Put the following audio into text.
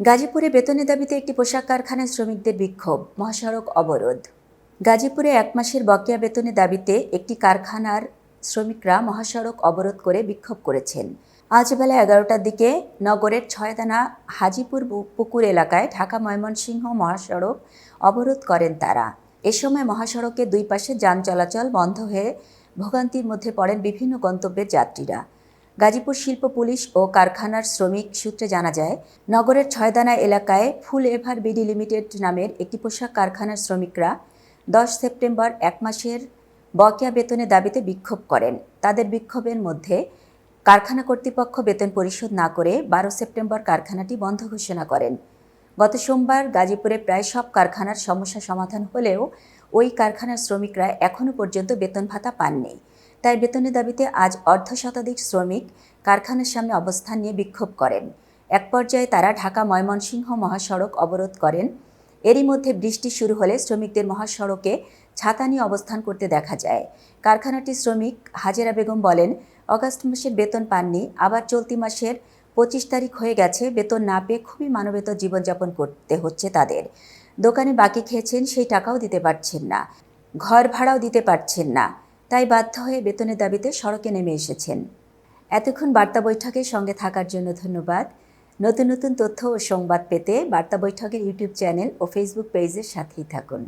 গাজীপুরে বেতনের দাবিতে একটি পোশাক কারখানায় শ্রমিকদের বিক্ষোভ, মহাসড়ক অবরোধ। গাজীপুরে এক মাসের বকেয়া বেতনের দাবিতে একটি কারখানার শ্রমিকরা মহাসড়ক অবরোধ করে বিক্ষোভ করেছেন। আজ বেলা এগারোটার দিকে নগরের ছয়দানা হাজিপুর পুকুর এলাকায় ঢাকা ময়মনসিংহ মহাসড়ক অবরোধ করেন তারা। এ সময় মহাসড়কের দুই পাশে যান চলাচল বন্ধ হয়ে ভোগান্তির মধ্যে পড়েন বিভিন্ন গন্তব্যের যাত্রীরা। গাজীপুর শিল্প পুলিশ ও কারখানার শ্রমিক সূত্রে জানা যায়, নগরের ছয়দানা এলাকায় ফুল এভার বিডি লিমিটেড নামের একটি পোশাক কারখানার শ্রমিকরা দশ সেপ্টেম্বর এক মাসের বকেয়া বেতনের দাবিতে বিক্ষোভ করেন। তাদের বিক্ষোভের মধ্যে কারখানা কর্তৃপক্ষ বেতন পরিশোধ না করে বারো সেপ্টেম্বর কারখানাটি বন্ধ ঘোষণা করেন। গত সোমবার গাজীপুরে প্রায় সব কারখানার সমস্যা সমাধান হলেও ওই কারখানার শ্রমিকরা এখনও পর্যন্ত বেতন ভাতা পাননি। তাই বেতনের দাবিতে আজ অর্ধ শতাধিক শ্রমিক কারখানার সামনে অবস্থান নিয়ে বিক্ষোভ করেন। এক পর্যায়ে তারা ঢাকা ময়মনসিংহ মহাসড়ক অবরোধ করেন। এরই মধ্যে বৃষ্টি শুরু হলে শ্রমিকদের মহাসড়কে ছাতা নিয়ে অবস্থান করতে দেখা যায়। কারখানাটির শ্রমিক হাজেরা বেগম বলেন, অগাস্ট মাসের বেতন পাননি, আবার চলতি মাসের পঁচিশ তারিখ হয়ে গেছে, বেতন না পেয়ে খুবই মানবেত জীবনযাপন করতে হচ্ছে তাদের। দোকানে বাকি খেয়েছেন, সেই টাকাও দিতে পারছেন না, ঘর ভাড়াও দিতে পারছেন না। তাই বাধ্য হয়ে বেতনের দাবিতে সড়কে নেমে এসেছেন। এতক্ষণ বার্তা বৈঠকের সঙ্গে থাকার জন্য ধন্যবাদ। নতুন নতুন তথ্য ও সংবাদ পেতে বার্তা বৈঠকের ইউটিউব চ্যানেল ও ফেসবুক পেজের সাথেই থাকুন।